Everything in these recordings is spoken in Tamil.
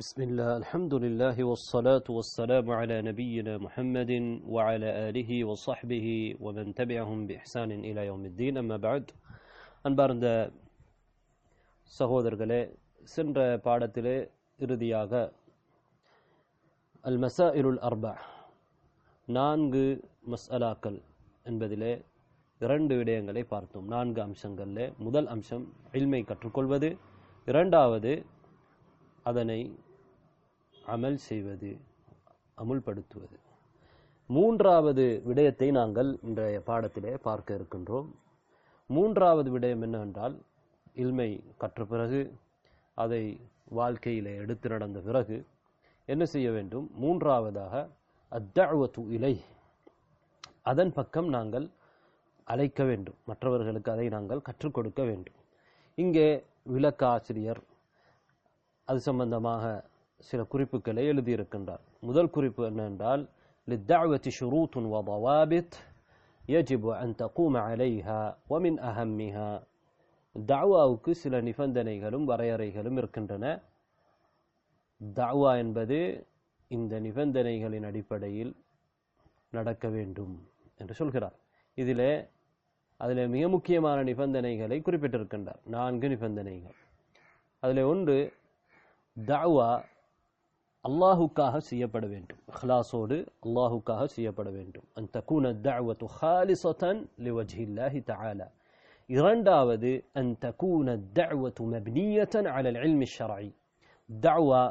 بسم الله الحمد لله والصلاة والسلام على نبينا محمد وعلى آله وصحبه ومن تبعهم بإحسان إلى يوم الدين أما بعد அன்பார்ந்த சகோதரர்களே சென்ற பாடத்திலே இறுதியாக அல் மசாஇலுல் அர்பா நான்கு மஸ்அலாக்கள் என்பதிலே இரண்டு விடயங்களை பார்த்தோம் நான்கு அம்சங்களில் முதல் அம்சம் இல்மை கற்றுக்கொள்வது இரண்டாவது அதனை அமல் செய்வது அமுல்படுத்துவது. மூன்றாவது விடயத்தை நாங்கள் இன்றைய பாடத்திலே பார்க்க இருக்கின்றோம். மூன்றாவது விடயம் என்னவென்றால் இல்மை கற்ற பிறகு அதை வாழ்க்கையிலே எடுத்து நடந்த பிறகு என்ன செய்ய வேண்டும்? மூன்றாவதாக அத்தஅவத்து இலை. அதன் பக்கம் நாங்கள் அழைக்க வேண்டும். மற்றவர்களுக்கு அதை நாங்கள் கற்றுக் கொடுக்க வேண்டும். இங்கே விளக்க ஆசிரியர் அது சம்பந்தமாக சில குறிப்புகளை எழுதியிருக்கின்றார் முதல் குறிப்பு என்னென்றால் للدعوة شروط وضوابط يجب أن تقوم عليها ومن أهمها தாவாவுக்கு சில நிபந்தனைகளும் வரையறைகளும் இருக்கின்றன தாவா என்பது இந்த நிபந்தனைகளின் அடிப்படையில் நடக்க வேண்டும் என்று சொல்கிறார் இதிலே அதில் மிக முக்கியமான நிபந்தனைகளை குறிப்பிட்டிருக்கின்றார் நான்கு நிபந்தனைகள் அதில் ஒன்று தாவா அல்லாஹுக்காக செய்யப்பட வேண்டும். இஹ்லாஸோடு அல்லாஹுக்காக செய்யப்பட வேண்டும். அந்த தக்கூன தஅவத்து ஹாலிசத்தன் லிவஜ்ஹில்லாஹி தஆலா. இரண்டாவது அன் தக்கூன தஅவத்து மப்னியத்தன் அலல் இல்மி ஷர்இ தஅவா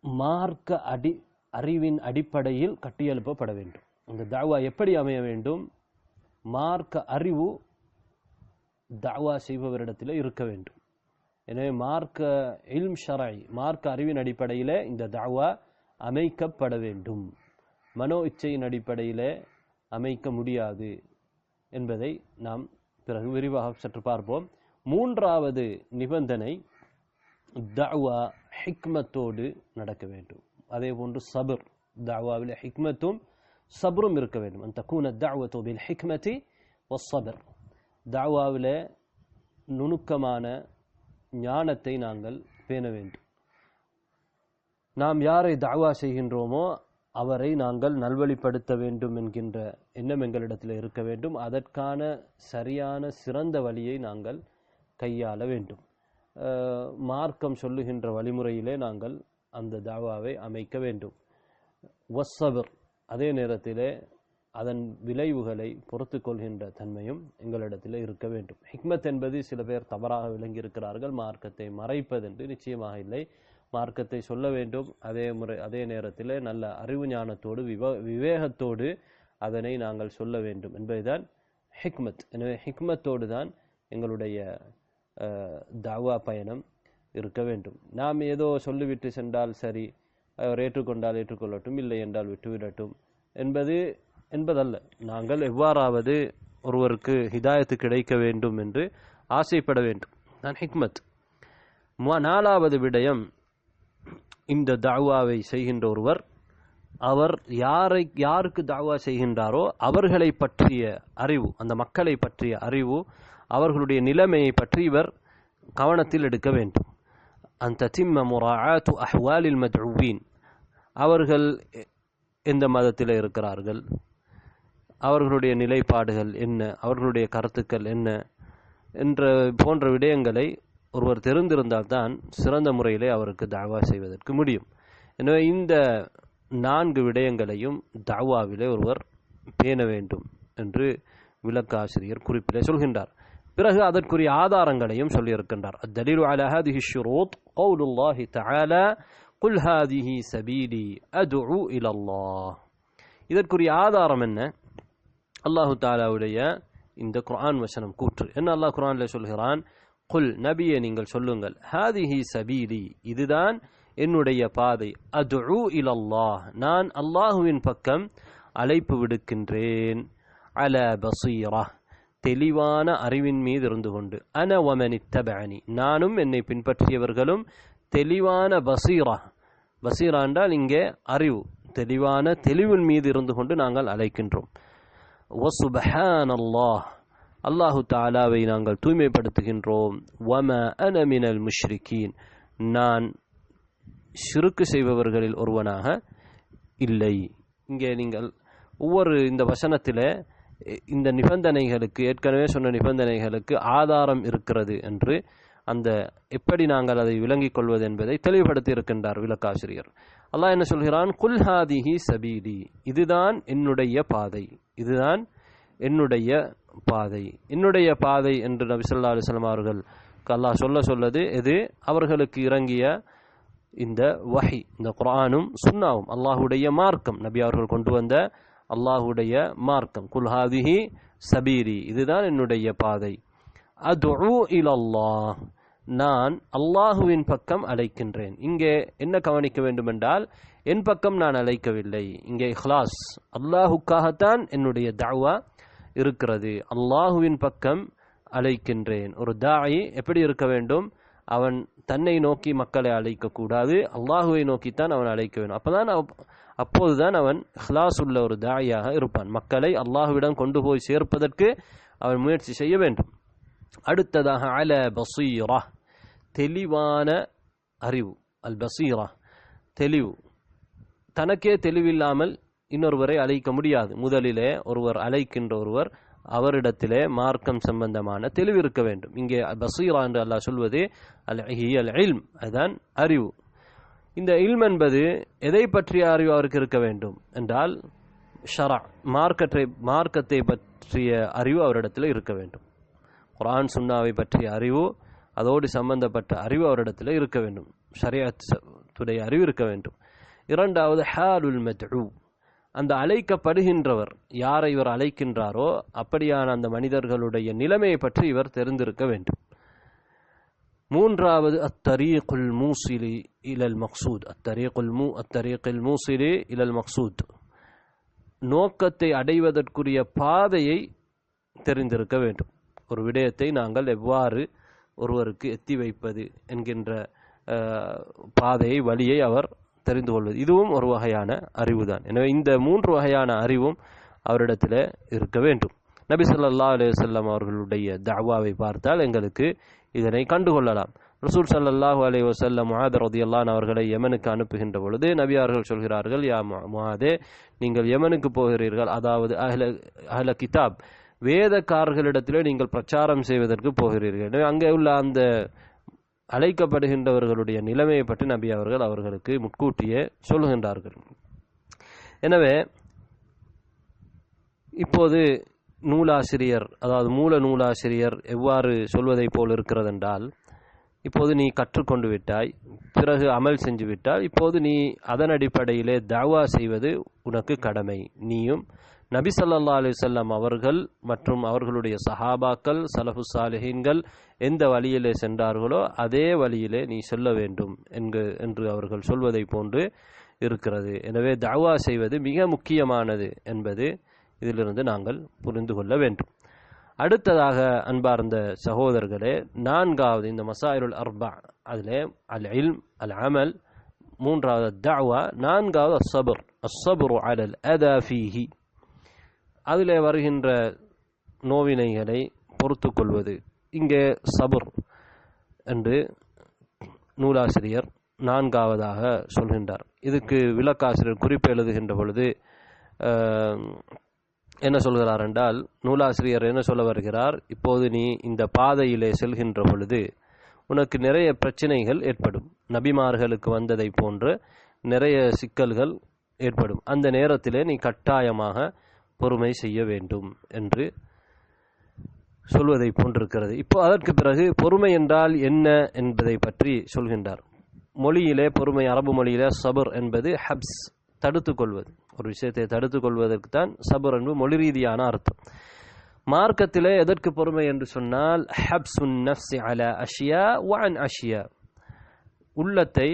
மார்க்க அடி அறிவின் அடிப்படையில் கட்டியெழுப்பப்பட வேண்டும். அந்த தாவா எப்படி அமைய வேண்டும்? மார்க்க அறிவு தாவா செய்பவரிடத்தில் இருக்க வேண்டும். எனவே மார்க்க இல்ம் ஷரை மார்க்க அறிவின் அடிப்படையில் இந்த தாவா அமைக்கப்பட வேண்டும். மனோ இச்சையின் அடிப்படையில் அமைக்க முடியாது என்பதை நாம் பிறகு விரிவாக சற்று பார்ப்போம். மூன்றாவது நிபந்தனை தாவா ஹிக்மத்தோடு நடக்க வேண்டும். அதே போன்று சபர் தாவாவில் ஹிக்மத்தும் சபரும் இருக்க வேண்டும். அந்த கூன தாவத்தோ பில் ஹிக்மதி சபர். தாவாவில் நுணுக்கமான ஞானத்தை நாங்கள் பேண வேண்டும். நாம் யாரை தாவா செய்கின்றோமோ அவரை நாங்கள் நல்வழிப்படுத்த வேண்டும் என்கின்ற எண்ணம் எங்களிடத்தில் இருக்க வேண்டும். அதற்கான சரியான சிறந்த வழியை நாங்கள் கையாள வேண்டும். மார்க்கம் சொல்லுகின்ற வழிமுறையிலே நாங்கள் அந்த தாவாவை அமைக்க வேண்டும். ஒசபர் அதே நேரத்திலே அதன் விளைவுகளை பொறுத்து கொள்கின்ற தன்மையும் எங்களிடத்தில் இருக்க வேண்டும். ஹிக்மத் என்பது சில பேர் தவறாக விளங்கியிருக்கிறார்கள். மார்க்கத்தை மறைப்பதென்று நிச்சயமாக இல்லை. மார்க்கத்தை சொல்ல வேண்டும். அதே முறை அதே நேரத்தில் நல்ல அறிவு ஞானத்தோடு விவ விவேகத்தோடு அதனை நாங்கள் சொல்ல வேண்டும் என்பதுதான் ஹிக்மத். எனவே ஹிக்மத்தோடு தான் எங்களுடைய தாவா பயணம் இருக்க வேண்டும். நாம் ஏதோ சொல்லிவிட்டு சென்றால் சரி அவர் ஏற்றுக்கொண்டால் ஏற்றுக்கொள்ளட்டும் இல்லை என்றால் விட்டுவிடட்டும் என்பது என்பதல்ல. நாங்கள் எவ்வாறாவது ஒருவருக்கு ஹிதாயத்து கிடைக்க வேண்டும் என்று ஆசைப்பட வேண்டும். நான் ஹிக்மத். நாலாவது விடயம் இந்த தாவாவை செய்கின்ற ஒருவர் அவர் யாரை யாருக்கு தாவா செய்கின்றாரோ அவர்களை பற்றிய அறிவு அந்த மக்களை பற்றிய அறிவு அவர்களுடைய நிலைமையை பற்றி இவர் கவனத்தில் எடுக்க வேண்டும். அந்த திம்ம முராத்து அஹ்வாலில் மத்ரூவீன் அவர்கள் எந்த மதத்தில் இருக்கிறார்கள்? அவர்களுடைய நிலைப்பாடுகள் என்ன? அவர்களுடைய கருத்துக்கள் என்ன? என்ற போன்ற விடயங்களை ஒருவர் தெரிந்திருந்தால்தான் சிறந்த முறையிலே அவருக்கு தாவா செய்வதற்கு முடியும். எனவே இந்த நான்கு விடயங்களையும் தாவாவிலே ஒருவர் பேண வேண்டும் என்று விளக்காசிரியர் குறிப்பிலே சொல்கின்றார். பிறகு அதற்குரிய ஆதாரங்களையும் சொல்லியிருக்கின்றார். அத்தலீலு அலா ஹாதிஹி ஷுரூத் கௌலுல்லாஹி தஆலா குல் ஹாதிஹி சபீலி அத்உ இலல்லாஹ் இதற்குரிய ஆதாரம் என்ன? அல்லாஹு தாலாவுடைய இந்த குரான் வசனம் கூற்று. என்ன அல்லாஹ் குரானில் சொல்கிறான்? குல் நபியை நீங்கள் சொல்லுங்கள். ஹாதிஹி சபீலி இதுதான் என்னுடைய பாதை. அது இலல்லாஹ் நான் அல்லாஹுவின் பக்கம் அழைப்பு விடுக்கின்றேன். அல பசீரா தெளிவான அறிவின் மீது இருந்து கொண்டு. அன ஒமனி தபனி நானும் என்னை பின்பற்றியவர்களும் தெளிவான பசீரா. பசீரா என்றால் இங்கே அறிவு. தெளிவான தெளிவின் மீது இருந்து கொண்டு நாங்கள் அழைக்கின்றோம். வசுபஹான் அல்லாஹ் அல்லாஹு தாலாவை நாங்கள் தூய்மைப்படுத்துகின்றோம். வம அனமினல் முஷ்ரிகீன் நான் சுருக்கு செய்பவர்களில் ஒருவனாக இல்லை. இங்கே நீங்கள் ஒவ்வொரு இந்த வசனத்தில் இந்த நிபந்தனைகளுக்கு ஏற்கனவே சொன்ன நிபந்தனைகளுக்கு ஆதாரம் இருக்கிறது என்று அந்த எப்படி நாங்கள் அதை விளங்கிக் கொள்வது என்பதை தெளிவுபடுத்தி இருக்கின்றார் விளக்காசிரியர். அல்லாஹ் என்ன சொல்கிறான்? குல்ஹாதிஹி சபீதி இதுதான் என்னுடைய பாதை. இதுதான் என்னுடைய பாதை. என்னுடைய பாதை என்று நபி சொல்லா அலைஹி அவர்கள் அல்லாஹ் சொல்ல சொல்லது எது? அவர்களுக்கு இறங்கிய இந்த வஹி இந்த குரானும் சுன்னாவும் அல்லாஹுடைய மார்க்கம். நபி அவர்கள் கொண்டு வந்த அல்லாஹுடைய மார்க்கம். குல்ஹாதிஹி சபீரி. இதுதான் என்னுடைய பாதை. அது இலல்லாஹ். நான் அல்லாஹுவின் பக்கம் அழைக்கின்றேன். இங்கே என்ன கவனிக்க வேண்டுமென்றால் என் பக்கம் நான் அழைக்கவில்லை. இங்கே இஹ்லாஸ் அல்லாஹுக்காகத்தான் என்னுடைய தாவா இருக்கிறது. அல்லாஹுவின் பக்கம் அழைக்கின்றேன். ஒரு தாயி எப்படி இருக்க வேண்டும்? அவன் தன்னை நோக்கி மக்களை அழைக்கக்கூடாது. அல்லாஹுவை நோக்கித்தான் அவன் அழைக்க வேண்டும். அப்போதான் அப்போதுதான் அவன் இஹ்லாஸ் உள்ள ஒரு தாயாக இருப்பான். மக்களை அல்லாஹுவிடம் கொண்டு போய் சேர்ப்பதற்கு அவன் முயற்சி செய்ய வேண்டும். அடுத்ததாக அல பசீரா. தெளிவான அறிவு அல் பசீரா தெளிவு. தனக்கே தெளிவில்லாமல் இன்னொருவரை அழைக்க முடியாது. முதலிலே ஒருவர் அழைக்கின்ற ஒருவர் அவரிடத்திலே மார்க்கம் சம்பந்தமான தெளிவு இருக்க வேண்டும். இங்கே பசீரா என்று அல்லாஹ் சொல்வது அல் ஹி அல் இல்ம். அதுதான் அறிவு. இந்த இல்ம் என்பது எதை பற்றிய அறிவு அவருக்கு இருக்க வேண்டும் என்றால் ஷரா மார்க்கத்தை மார்க்கத்தை பற்றிய அறிவு அவரிடத்தில் இருக்க வேண்டும். குரான் சுன்னாவை பற்றிய அறிவு அதோடு சம்பந்தப்பட்ட அறிவு அவரிடத்தில் இருக்க வேண்டும். ஷரியத் துடைய அறிவு இருக்க வேண்டும். இரண்டாவது ஹாலுல் மத்உ. அந்த அழைக்கப்படுகின்றவர் யாரை இவர் அழைக்கின்றாரோ அப்படியான அந்த மனிதர்களுடைய நிலைமையை பற்றி இவர் தெரிந்திருக்க வேண்டும். மூன்றாவது அத்தரீகுல் மூசிலி இலல் மக்சூத். அத்தரீகுல் மூ அத்தரீகுல் மூசிலி இலல் மக்சூத். நோக்கத்தை அடைவதற்குரிய பாதையை தெரிந்திருக்க வேண்டும். ஒரு விடயத்தை நாங்கள் எவ்வாறு ஒருவருக்கு எத்தி வைப்பது என்கின்ற பாதையை வழியை அவர் தெரிந்து கொள்வது. இதுவும் ஒரு வகையான அறிவு தான் எனவே இந்த மூன்று வகையான அறிவும் அவரிடத்தில் இருக்க வேண்டும். நபி சொல்லா அலைஹி அவர்களுடைய தாவாவை பார்த்தால் எங்களுக்கு இதனை கண்டுகொள்ளலாம். ரசூல் ஸல்லல்லாஹு அலி வசல்லம் முஆத் ரலியல்லாஹு அவர்களை யமனுக்கு அனுப்புகின்ற பொழுது நபி அவர்கள் சொல்கிறார்கள் யா முஹாதே நீங்கள் யமனுக்கு போகிறீர்கள். அதாவது அஹ்ல அஹ்ல கிதாப். வேதக்காரர்களிடத்திலே நீங்கள் பிரச்சாரம் செய்வதற்கு போகிறீர்கள். எனவே அங்கே உள்ள அந்த அழைக்கப்படுகின்றவர்களுடைய நிலைமையை பற்றி நபி அவர்கள் அவர்களுக்கு முன்கூட்டியே சொல்லுகின்றார்கள். எனவே இப்போது நூலாசிரியர் அதாவது மூல நூலாசிரியர் எவ்வாறு சொல்வதைப் போல் இருக்கிறதென்றால் இப்போது நீ கற்றுக்கொண்டு விட்டாய் பிறகு அமல் செஞ்சு விட்டாய் இப்போது நீ அதன் அடிப்படையிலே தாவா செய்வது உனக்கு கடமை. நீயும் நபி சல்லா அலிசல்லாம் அவர்கள் மற்றும் அவர்களுடைய சஹாபாக்கள் சலஃபு சாலிஹீன்கள் எந்த வழியிலே சென்றார்களோ அதே வழியிலே நீ செல்ல வேண்டும் என்கு என்று அவர்கள் சொல்வதை போன்று இருக்கிறது. எனவே தாவா செய்வது மிக முக்கியமானது என்பது இதிலிருந்து நாங்கள் புரிந்து கொள்ள வேண்டும். அடுத்ததாக அன்பார்ந்த சகோதரர்களே நான்காவது இந்த மசாயிருல் அர்பா அதிலே அல் இல்ம் அல் அமல் மூன்றாவது தஅவா நான்காவது அஸ்ஸபர் அஸ்ஸபரு அலல் அதஃபீஹி அதில் வருகின்ற நோவினைகளை பொறுத்து கொள்வது இங்கே சபுர் என்று நூலாசிரியர் நான்காவதாக சொல்கின்றார். இதுக்கு விளக்காசிரியர் குறிப்பு எழுதுகின்ற பொழுது என்ன சொல்கிறார் என்றால் நூலாசிரியர் என்ன சொல்ல வருகிறார்? இப்போது நீ இந்த பாதையிலே செல்கின்ற பொழுது உனக்கு நிறைய பிரச்சனைகள் ஏற்படும். நபிமார்களுக்கு வந்ததை போன்று நிறைய சிக்கல்கள் ஏற்படும். அந்த நேரத்திலே நீ கட்டாயமாக பொறுமை செய்ய வேண்டும் என்று சொல்வதை போன்றிருக்கிறது. இப்போ அதற்கு பிறகு பொறுமை என்றால் என்ன என்பதை பற்றி சொல்கின்றார். மொழியிலே பொறுமை அரபு மொழியிலே சபர் என்பது ஹப்ஸ் தடுத்து கொள்வது. ஒரு விஷயத்தை தடுத்து கொள்வதற்கு தான் சபர் என்பது மொழி ரீதியான அர்த்தம். மார்க்கத்திலே எதற்கு பொறுமை என்று சொன்னால் ஹப்சுன் நஃப்ஸி அல அஷியா வான் அஷியா. உள்ளத்தை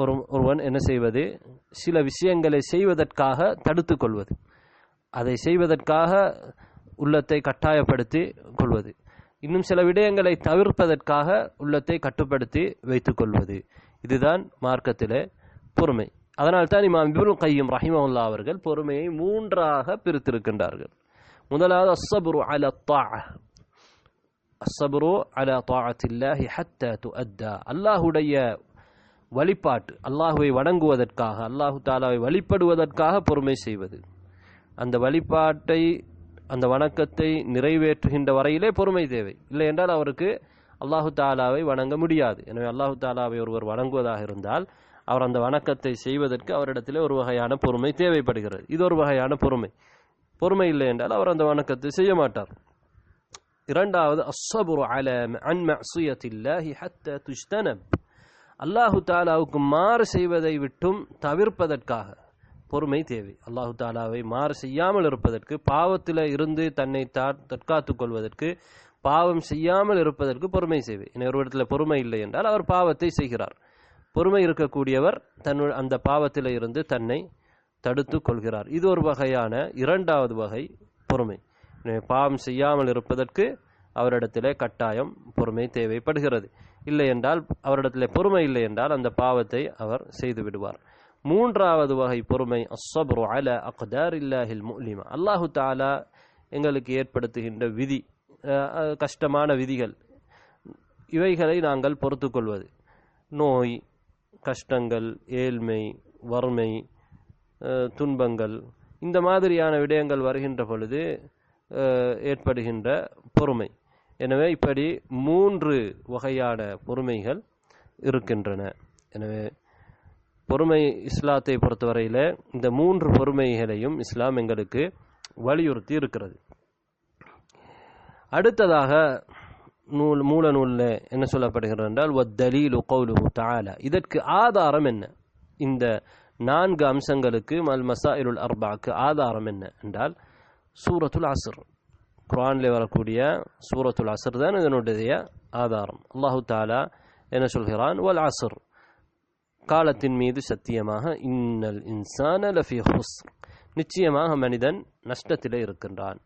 ஒரு ஒருவன் என்ன செய்வது? சில விஷயங்களை செய்வதற்காக தடுத்து கொள்வது. அதை செய்வதற்காக உள்ளத்தை கட்டாயப்படுத்தி கொள்வது. இன்னும் சில விடயங்களை தவிர்ப்பதற்காக உள்ளத்தை கட்டுப்படுத்தி வைத்துக்கொள்வது இதுதான் மார்க்கத்திலே பொறுமை. அதனால்தான் இமாம் இபுல் கையும் ரஹிமவுல்லா அவர்கள் பொறுமையை மூன்றாக பிரித்திருக்கின்றார்கள். முதலாவது அஸ்ஸபுரு அல அஸ்ஸபுரு அல தாத்தில்லாஹி ஹத்த து அத்தா அல்லாஹுடைய வழிபாட்டு அல்லாஹுவை வணங்குவதற்காக அல்லாஹு தாலாவை வழிபடுவதற்காக பொறுமை செய்வது. அந்த வழிபாட்டை அந்த வணக்கத்தை நிறைவேற்றுகின்ற வரையிலே பொறுமை தேவை. இல்லை என்றால் அவருக்கு அல்லாஹு தாலாவை வணங்க முடியாது. எனவே அல்லாஹு தாலாவை ஒருவர் வணங்குவதாக இருந்தால் அவர் அந்த வணக்கத்தை செய்வதற்கு அவரிடத்திலே ஒரு வகையான பொறுமை தேவைப்படுகிறது. இது ஒரு வகையான பொறுமை. பொறுமை இல்லை என்றால் அவர் அந்த வணக்கத்தை செய்ய மாட்டார். இரண்டாவது அஸ்ஸபுரு அல அன் மஅசியத்தில்லாஹி ஹத்தா துஜ்தனப். அல்லாஹு தாலாவுக்கு மாறு செய்வதை விட்டும் தவிர்ப்பதற்காக. பொறுமை தேவை. அல்லாஹு தாலாவை மாறு செய்யாமல் இருப்பதற்கு பாவத்தில் இருந்து தன்னை தற்காத்து கொள்வதற்கு பாவம் செய்யாமல் இருப்பதற்கு பொறுமை தேவை. இன்னும் ஒரு இடத்துல பொறுமை இல்லை என்றால் அவர் பாவத்தை செய்கிறார். பொறுமை இருக்கக்கூடியவர் தன் அந்த பாவத்தில் இருந்து தன்னை தடுத்து கொள்கிறார். இது ஒரு வகையான இரண்டாவது வகை பொறுமை. எனவே பாவம் செய்யாமல் இருப்பதற்கு அவரிடத்திலே கட்டாயம் பொறுமை தேவைப்படுகிறது. இல்லை என்றால் அவரிடத்தில் பொறுமை இல்லை என்றால் அந்த பாவத்தை அவர் செய்து விடுவார். மூன்றாவது வகை பொறுமை அஸ்ஸப்ரு அல அக்தார் இல்லாஹில் முலிமா. அல்லாஹு தாலா எங்களுக்கு ஏற்படுத்துகின்ற விதி கஷ்டமான விதிகள் இவைகளை நாங்கள் பொறுத்து கொள்வது. நோய் கஷ்டங்கள் ஏழ்மை வறுமை துன்பங்கள் இந்த மாதிரியான விடயங்கள் வருகின்ற பொழுது ஏற்படுகின்ற பொறுமை. எனவே இப்படி மூன்று வகையான பொறுமைகள் இருக்கின்றன. எனவே பொறுமை இஸ்லாத்தை பொறுத்தவரையில் இந்த மூன்று பொறுமைகளையும் இஸ்லாம் எங்களுக்கு வலியுறுத்தி இருக்கிறது. அடுத்ததாக நூல் மூல நூலில் என்ன சொல்லப்படுகிறது என்றால் வத்தலீலு கௌலுஹு தாலா இதற்கு ஆதாரம் என்ன? இந்த நான்கு அம்சங்களுக்கு மல் மசாயிலுல் அர்பாக்கு ஆதாரம் என்ன என்றால் சூரத்துல் அசுர் குர்ஆனில் வரக்கூடிய சூரத்துல் அஸ்ர் தான் இதனுடைய ஆதாரம் அல்லாஹு தாலா என்ன சொல்கிறான் வல் அஸ்ர் காலத்தின் மீது சத்தியமாக இன்னல் இன்சான லஃபி ஹுஸ்ர் நிச்சயமாக மனிதன் நஷ்டத்திலே இருக்கின்றான்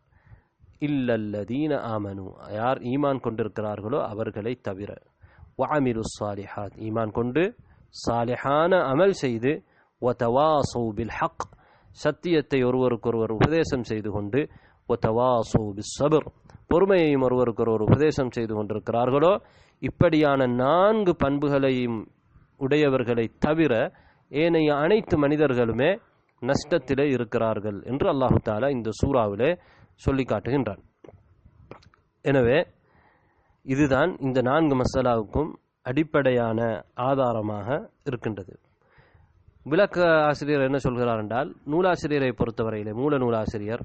இல்லல்லதீன ஆமனு யார் ஈமான் கொண்டிருக்கிறார்களோ அவர்களை தவிர வஅமிலு சாலிஹாத் ஈமான் கொண்டு சாலிஹான அமல் செய்து வதவாசௌ பில் ஹக் சத்தியத்தை ஒருவருக்கொருவர் உபதேசம் செய்து கொண்டு வதவாசௌ பிஸ் சபர் பொறுமையையும் ஒருவருக்கொரு உபதேசம் செய்து கொண்டிருக்கிறார்களோ இப்படியான நான்கு பண்புகளையும் உடையவர்களை தவிர ஏனைய அனைத்து மனிதர்களுமே நஷ்டத்திலே இருக்கிறார்கள் என்று அல்லாஹு தாலா இந்த சூறாவிலே சொல்லி காட்டுகின்றான். எனவே இதுதான் இந்த நான்கு மசாலாவுக்கும் அடிப்படையான ஆதாரமாக இருக்கின்றது. விளக்க ஆசிரியர் என்ன சொல்கிறார் என்றால் நூலாசிரியரை பொறுத்தவரையிலே மூல நூலாசிரியர்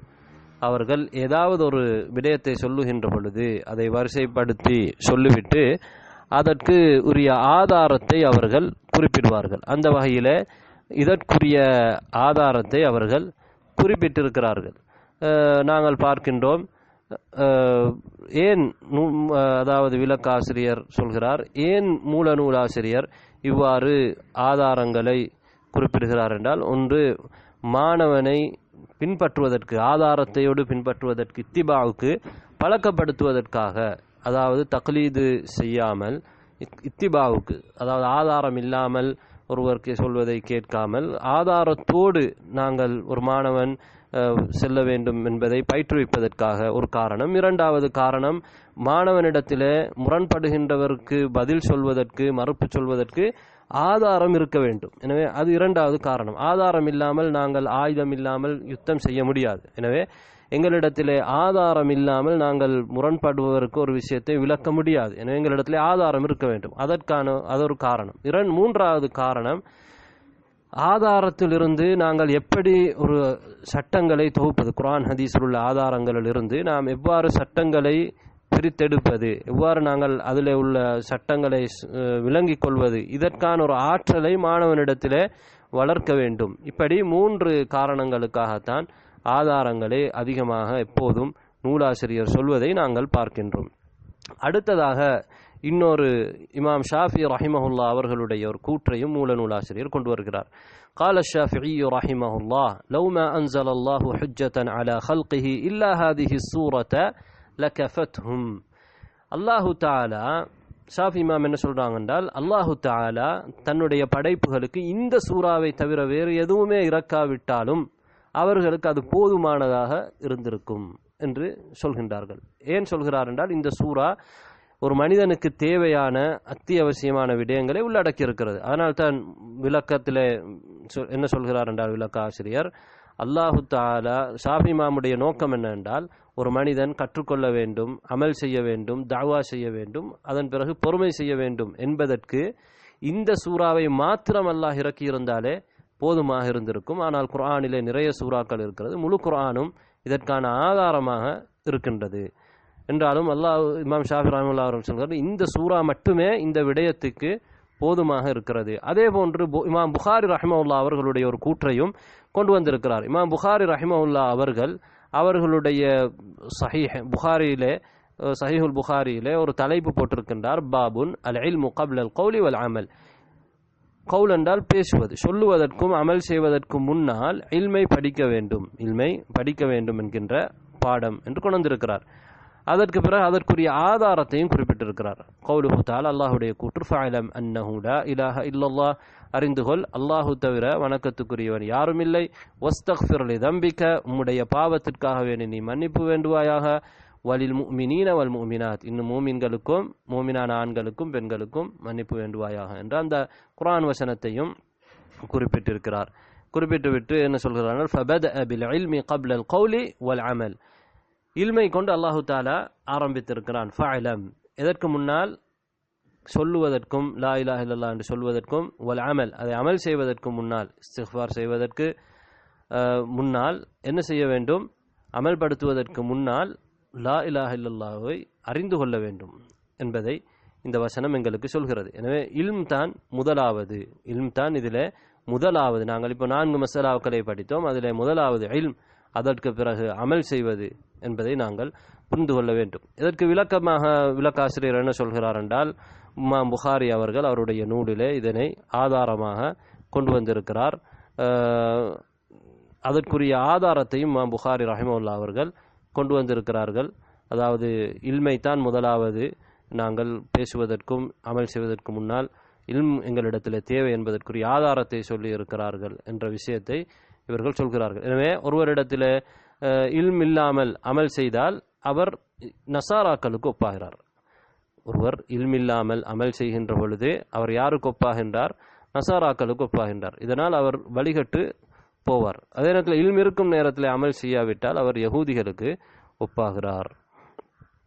அவர்கள் ஏதாவது ஒரு விடயத்தை சொல்லுகின்ற பொழுது அதை வரிசைப்படுத்தி சொல்லிவிட்டு அதற்கு உரிய ஆதாரத்தை அவர்கள் குறிப்பிடுவார்கள். அந்த வகையில் இதற்குரிய ஆதாரத்தை அவர்கள் குறிப்பிட்டிருக்கிறார்கள். நாங்கள் பார்க்கின்றோம். ஏன் அதாவது விளக்காசிரியர் சொல்கிறார் ஏன் மூல நூலாசிரியர் இவ்வாறு ஆதாரங்களை குறிப்பிடுகிறார் என்றால் ஒன்று மாணவனை பின்பற்றுவதற்கு ஆதாரத்தையோடு பின்பற்றுவதற்கு இத்திபாவுக்கு பழக்கப்படுத்துவதற்காக அதாவது தக்லீது செய்யாமல் இத்- இத்திபாவுக்கு அதாவது ஆதாரம் இல்லாமல் ஒருவருக்கு சொல்வதை கேட்காமல் ஆதாரத்தோடு நாங்கள் ஒரு மாணவன் செல்ல வேண்டும் என்பதை பயிற்றுவிப்பதற்காக ஒரு காரணம். இரண்டாவது காரணம் மாணவனிடத்தில் முரண்படுகின்றவருக்கு பதில் சொல்வதற்கு மறுப்பு சொல்வதற்கு ஆதாரம் இருக்க வேண்டும். எனவே அது இரண்டாவது காரணம். ஆதாரம் இல்லாமல் நாங்கள் ஆயுதம் இல்லாமல் யுத்தம் செய்ய முடியாது. எனவே எங்களிடத்திலே ஆதாரம் இல்லாமல் நாங்கள் முரண்படுபவருக்கு ஒரு விஷயத்தை விளக்க முடியாது. எனவே எங்களிடத்திலே ஆதாரம் இருக்க வேண்டும். அதற்கான அது ஒரு காரணம். இரண் மூன்றாவது காரணம் ஆதாரத்திலிருந்து நாங்கள் எப்படி ஒரு சட்டங்களை தொகுப்பது? குரான் ஹதீஸில் உள்ள ஆதாரங்களிலிருந்து நாம் எவ்வாறு சட்டங்களை பிரித்தெடுப்பது எவ்வாறு நாங்கள் அதில் உள்ள சட்டங்களை அஹ், விளங்கிக் கொள்வது இதற்கான ஒரு ஆற்றலை மாணவனிடத்திலே வளர்க்க வேண்டும் இப்படி மூன்று காரணங்களுக்காகத்தான் ஆதாரங்களை அதிகமாக எப்போதும் நூலாசிரியர் சொல்வதை நாங்கள் பார்க்கின்றோம் அடுத்ததாக இன்னொரு இமாம் ஷாஃபி ரஹிமஹுல்லா அவர்களுடைய ஒரு கூற்றையும் மூல நூலாசிரியர் கொண்டு வருகிறார் قال الشافعي رحمه الله لو ما أنزل الله حجة على خلقه إلا هذه السورة லகஃபத்ஹும் அல்லாஹு தாலா ஷாஃபி இமாம் என்ன சொல்கிறாங்க என்றால் அல்லாஹு தாலா தன்னுடைய படைப்புகளுக்கு இந்த சூறாவை தவிர வேறு எதுவுமே இறக்காவிட்டாலும் அவர்களுக்கு அது போதுமானதாக இருந்திருக்கும் என்று சொல்கின்றார்கள். ஏன் சொல்கிறார் என்றால் இந்த சூறா ஒரு மனிதனுக்கு தேவையான அத்தியாவசியமான விடயங்களை உள்ளடக்கி இருக்கிறது அதனால் தான் விளக்கத்தில் என்ன சொல்கிறார் என்றால் விளக்க ஆசிரியர். அல்லாஹு தாலா ஷாஃபி மாமுடைய நோக்கம் என்னென்றால் ஒரு மனிதன் கற்றுக்கொள்ள வேண்டும் அமல் செய்ய வேண்டும் தாவா செய்ய வேண்டும் அதன் பிறகு பொறுமை செய்ய வேண்டும் என்பதற்கு இந்த சூறாவை மாத்திரம் அல்லாஹ் இறக்கியிருந்தாலே போதுமாக இருந்திருக்கும். ஆனால் குரானிலே நிறைய சூறாக்கள் இருக்கிறது. முழு குரானும் இதற்கான ஆதாரமாக இருக்கின்றது. என்றாலும் அல்லாஹ் இமாம் ஷாஃபி ரஹமுல்லா அவர்கள் சொல்கிறார் இந்த சூறா மட்டுமே இந்த விடயத்துக்கு போதுமாக இருக்கிறது. அதே போன்று பு- இமாம் புகாரி ரஹிமவுல்லா அவர்களுடைய ஒரு கூற்றையும் கொண்டு வந்திருக்கிறார். இமாம் புகாரி ரஹிமவுல்லா அவர்கள் அவர்களுடைய சஹீஹ் புகாரியிலே சஹீஹுல் புகாரியிலே ஒரு தலைப்பு போட்டிருக்கின்றார். பாபுன் அல் இல் முகப்லல் அல் கௌலி வல் அமல் கவுல் என்றால் பேசுவது சொல்லுவதற்கும் அமல் செய்வதற்கும் முன்னால் இல்மை படிக்க வேண்டும் இல்மை படிக்க வேண்டும் என்கின்ற பாடம் என்று கொண்டிருக்கிறார் அதற்கு பிறகு அதற்குரிய ஆதாரத்தையும் குறிப்பிட்டிருக்கிறார். கவுலுஹு தால் அல்லாஹுடைய கூற்று ஃபஅலம் அன்னஹு லா இலாஹ இல்லல்லாஹ். அறிந்து கொள் அல்லாஹு தவிர வணக்கத்துக்குரியவன் யாரும் இல்லை. வஸ்தக்ஃபிரலி தம்பிக்க உம்முடைய பாவத்திற்காக வேண்டி நீ மன்னிப்பு வேண்டுவாயாக. வலில் முஃமினீன வல் முஃமினாத். இன்னும் மூமின்களுக்கும் மூமினான ஆண்களுக்கும் பெண்களுக்கும் மன்னிப்பு வேண்டுவாயாக என்ற அந்த குரான் வசனத்தையும் குறிப்பிட்டிருக்கிறார். குறிப்பிட்டுவிட்டு என்ன சொல்கிறார்கள்? ஃபபத் அபில் இல்மி கப்ல கௌலி வல் அமல். இல்மை கொண்டு அல்லாஹு தாலா ஆரம்பித்திருக்கிறான். ஃபஅலம். எதற்கு முன்னால்? சொல்லுவதற்கும் லா இலா இல்லல்லா என்று சொல்வதற்கும் வல் அமல். அதை அமல் செய்வதற்கு முன்னால் இஸ்திஃபார் செய்வதற்கு முன்னால் என்ன செய்ய வேண்டும்? அமல்படுத்துவதற்கு முன்னால் லா இலாஹ இல்லல்லாவை அறிந்து கொள்ள வேண்டும் என்பதை இந்த வசனம் எங்களுக்கு சொல்கிறது. எனவே இல்ம் தான் முதலாவது. இல்ம் தான் இதில் முதலாவது. நாங்கள் இப்போ நான்கு மசாலாக்களை படித்தோம். அதில் முதலாவது இல்ம். அதற்கு பிறகு அமல் செய்வது என்பதை நாங்கள் புரிந்து கொள்ள வேண்டும். இதற்கு விளக்கமாக விளக்காசிரியர் என்ன சொல்கிறார் என்றால் உமா புகாரி அவர்கள் அவருடைய நூலிலே இதனை ஆதாரமாக கொண்டு வந்திருக்கிறார். அதற்குரிய ஆதாரத்தையும் இமாம் புகாரி ரஹிமவுல்லா அவர்கள் கொண்டு வந்திருக்கிறார்கள். அதாவது இல்மைத்தான் முதலாவது நாங்கள் பேசுவதற்கும் அமல் செய்வதற்கு முன்னால் இல்ம் எங்களிடத்தில் தேவை என்பதற்குரிய ஆதாரத்தை சொல்லி இருக்கிறார்கள் என்ற விஷயத்தை இவர்கள் சொல்கிறார்கள். எனவே ஒருவரிடத்தில் இல்ம் இல்லாமல் அமல் செய்தால் அவர் நசாராக்களுக்கு ஒப்பாகிறார். ஒருவர் இல்மில்லாமல் அமல் செய்கின்ற பொழுது அவர் யாருக்கு ஒப்பாகின்றார்? நசாராக்களுக்கு ஒப்பாகின்றார். இதனால் அவர் வழிகட்டு போவார். அதே நேரத்தில் இல்ம் இருக்கும் நேரத்தில் அமல் செய்யாவிட்டால் அவர் யகூதிகளுக்கு ஒப்பாகிறார்.